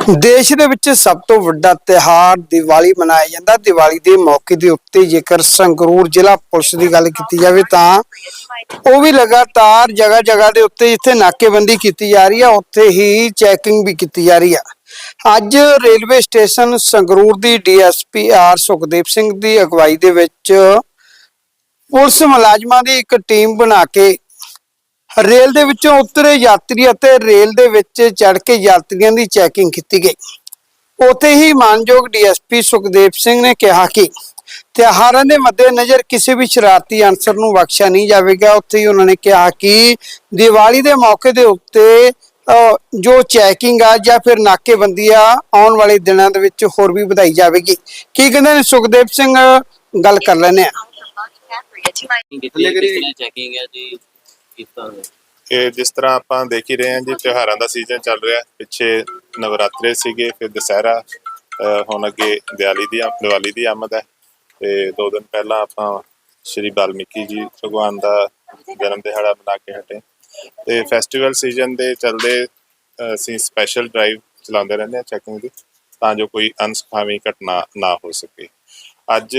ਦੇਸ਼ ਦੇ ਵਿੱਚ ਸਭ ਤੋਂ ਵੱਡਾ ਤਿਹਾਰ ਦੀਵਾਲੀ ਮਨਾਇਆ ਜਾਂਦਾ। ਦੀਵਾਲੀ ਦੇ ਮੌਕੇ ਦੇ ਉੱਤੇ ਜੇਕਰ ਸੰਗਰੂਰ ਜ਼ਿਲ੍ਹਾ ਪੁਲਿਸ ਦੀ ਗੱਲ ਕੀਤੀ ਜਾਵੇ ਤਾਂ ਉਹ ਵੀ ਲਗਾਤਾਰ ਜਗ੍ਹਾ ਜਗ੍ਹਾ ਦੇ ਉੱਤੇ ਜਿੱਥੇ ਨਾਕੇਬੰਦੀ ਕੀਤੀ ਜਾ ਰਹੀ ਹੈ ਉੱਥੇ ਹੀ ਚੈਕਿੰਗ ਵੀ ਕੀਤੀ ਜਾ ਰਹੀ ਹੈ ਅੱਜ ਰੇਲਵੇ ਸਟੇਸ਼ਨ ਸੰਗਰੂਰ ਦੀ ਡੀਐਸਪੀ ਆਰ ਸੁਖਦੇਵ ਸਿੰਘ ਦੀ ਅਗਵਾਈ ਦੇ ਵਿੱਚ ਪੁਲਿਸ ਮੁਲਾਜ਼ਮਾਂ ਦੀ ਇੱਕ ਟੀਮ ਬਣਾ ਕੇ ਰੇਲ ਦੇ ਵਿੱਚੋਂ ਉਤਰੇ ਯਾਤਰੀ ਅਤੇ ਰੇਲ ਦੇ ਵਿੱਚ ਚੜ ਕੇ ਯਾਤਰੀਆਂ ਦੀ ਚੈਕਿੰਗ ਕੀਤੀ ਗਈ। ਉੱਥੇ ਹੀ ਮਾਨਯੋਗ ਡੀਐਸਪੀ ਸੁਖਦੇਵ ਸਿੰਘ ਨੇ ਕਿਹਾ ਕਿ ਤਿਉਹਾਰਾਂ ਦੇ ਮੱਦੇਨਜ਼ਰ ਕਿਸੇ ਵੀ ਸ਼ਰਾਰਤੀ ਅਨਸਰ ਨੂੰ ਬਖਸ਼ਿਆ ਨਹੀਂ ਜਾਵੇਗਾ। ਉੱਥੇ ਹੀ ਉਹਨਾਂ ਨੇ ਕਿਹਾ ਕਿ ਦੀਵਾਲੀ ਦੇ ਮੌਕੇ ਦੇ ਉੱਤੇ ਜੋ ਚੈਕਿੰਗ ਆ ਜਾਂ ਫਿਰ ਨਾਕੇਬੰਦੀ ਆ, ਆਉਣ ਵਾਲੇ ਦਿਨਾਂ ਦੇ ਵਿੱਚ ਹੋਰ ਵੀ ਵਧਾਈ ਜਾਵੇਗੀ। ਕੀ ਕਹਿੰਦੇ ਨੇ ਸੁਖਦੇਵ ਸਿੰਘ? ਗੱਲ ਕਰ ਲੈਣੇ ਆ ਚੈਕਿੰਗ ਹੈ ਜੀ? ਕੀਤਾ ਹੋਇਆ ਕਿ ਜਿਸ ਤਰ੍ਹਾਂ ਆਪਾਂ ਦੇਖ ਹੀ ਰਹੇ ਹਾਂ ਜੀ, ਤਿਉਹਾਰਾਂ ਦਾ ਸੀਜ਼ਨ ਚੱਲ ਰਿਹਾ। ਪਿੱਛੇ ਨਵਰਾਤਰੇ ਸੀਗੇ, ਫਿਰ ਦੁਸਹਿਰਾ ਹੁਣ ਅੱਗੇ ਦੀਵਾਲੀ ਦੀ ਦੀਵਾਲੀ ਦੀ ਆਮਦ ਹੈ। ਤੇ ਦੋ ਦਿਨ ਪਹਿਲਾਂ ਆਪਾਂ ਸ਼੍ਰੀ ਵਾਲਮੀਕੀ ਜੀ ਭਗਵਾਨ ਦਾ ਜਨਮ ਦਿਹਾੜਾ ਮਨਾ ਕੇ ਹਟੇ। ਤੇ ਫੈਸਟੀਵਲ ਸੀਜ਼ਨ ਦੇ ਚੱਲਦੇ ਅਸੀਂ ਸਪੈਸ਼ਲ ਡਰਾਈਵ ਚਲਾਉਂਦੇ ਰਹਿੰਦੇ ਹਾਂ ਚੈਕਿੰਗ ਦੀ, ਤਾਂ ਜੋ ਕੋਈ ਅਨਸਖਾਵੀ ਘਟਨਾ ਨਾ ਹੋ ਸਕੇ। ਅੱਜ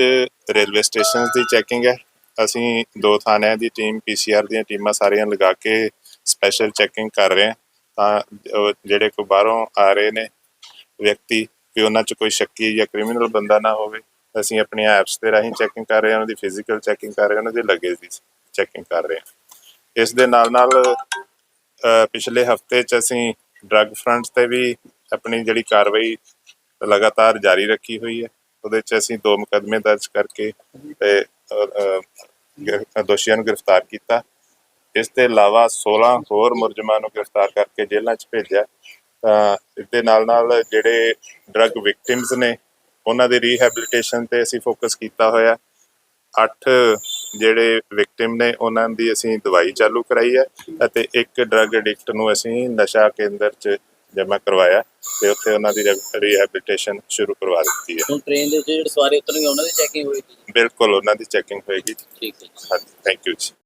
ਰੇਲਵੇ ਸਟੇਸ਼ਨ ਦੀ ਚੈਕਿੰਗ ਹੈ। ਅਸੀਂ ਦੋ ਥਾਣਿਆਂ ਦੀ ਟੀਮ ਪੀਸੀਆਰ ਦੀਆਂ ਟੀਮਾਂ ਸਾਰੀਆਂ ਲਗਾ ਕੇ ਸਪੈਸ਼ਲ ਚੈਕਿੰਗ ਕਰ ਰਹੇ ਹਾਂ। ਤਾਂ ਜਿਹੜੇ ਕੋ ਬਾਹਰੋਂ ਆ ਰਹੇ ਨੇ ਵਿਅਕਤੀ ਕਿ ਉਹਨਾਂ 'ਚ ਕੋਈ ਸ਼ੱਕੀ ਜਾਂ ਕ੍ਰਿਮੀਨਲ ਬੰਦਾ ਨਾ ਹੋਵੇ, ਅਸੀਂ ਆਪਣੀਆਂ ਐਪਸ ਦੇ ਰਾਹੀਂ ਚੈਕਿੰਗ ਕਰ ਰਹੇ ਹਾਂ, ਉਹਨਾਂ ਦੀ ਫਿਜ਼ੀਕਲ ਚੈਕਿੰਗ ਕਰ ਰਹੇ ਹਾਂ, ਉਹਨਾਂ ਦੇ ਲਗੇਜ ਦੀ ਚੈਕਿੰਗ ਕਰ ਰਹੇ ਹਾਂ। ਇਸ ਦੇ ਨਾਲ ਨਾਲ ਪਿਛਲੇ ਹਫ਼ਤੇ 'ਚ ਅਸੀਂ ਡਰੱਗ ਫਰੰਟ ਤੇ ਵੀ ਆਪਣੀ ਜਿਹੜੀ ਕਾਰਵਾਈ ਲਗਾਤਾਰ ਜਾਰੀ ਰੱਖੀ ਹੋਈ ਹੈ। ਉਹਦੇ 'ਚ ਅਸੀਂ ਦੋ ਮੁਕੱਦਮੇ ਦਰਜ ਕਰਕੇ ਤੇ ਦੋਸ਼ੀਆਂ ਨੂੰ ਗ੍ਰਿਫਤਾਰ ਕੀਤਾ। ਇਸ ਤੋਂ ਇਲਾਵਾ 16 ਹੋਰ ਮੁਲਜ਼ਮਾਂ ਨੂੰ ਗ੍ਰਿਫਤਾਰ ਕਰਕੇ ਜੇਲ੍ਹਾਂ 'ਚ ਭੇਜਿਆ। ਤਾਂ ਇਸ ਦੇ ਨਾਲ ਨਾਲ ਜਿਹੜੇ ਡਰੱਗ ਵਿਕਟਿਮਸ ਨੇ, ਉਹਨਾਂ ਦੇ ਰੀਹੈਬਿਲਿਟੇਸ਼ਨ ਤੇ ਅਸੀਂ ਫੋਕਸ ਕੀਤਾ ਹੋਇਆ। ਅੱਠ ਜਿਹੜੇ ਵਿਕਟਿਮ ਨੇ, ਉਹਨਾਂ ਦੀ ਅਸੀਂ ਦਵਾਈ ਚਾਲੂ ਕਰਾਈ ਹੈ ਅਤੇ ਇੱਕ ਡਰੱਗ ਐਡਿਕਟ ਨੂੰ ਅਸੀਂ ਨਸ਼ਾ ਕੇਂਦਰ 'ਚ ਜਮ੍ਹਾਂ ਕਰਵਾਇਆ ਤੇ ਉੱਥੇ ਉਹਨਾਂ ਦੀ ਰੀਹੈਬਿਲਿਟੇਸ਼ਨ ਸ਼ੁਰੂ ਕਰਵਾ ਦਿੱਤੀ ਹੈ। ਹੁਣ ਟ੍ਰੇਨ ਦੇ ਵਿੱਚ ਜਿਹੜੇ ਸਵਾਰੀ ਉਤਰਨਗੇ ਉਹਨਾਂ ਦੀ ਚੈਕਿੰਗ ਹੋਏਗੀ? ਬਿਲਕੁਲ ਉਹਨਾਂ ਦੀ ਚੈਕਿੰਗ ਹੋਏਗੀ। ਠੀਕ ਹੈ ਜੀ। ਥੈਂਕ ਯੂ ਜੀ।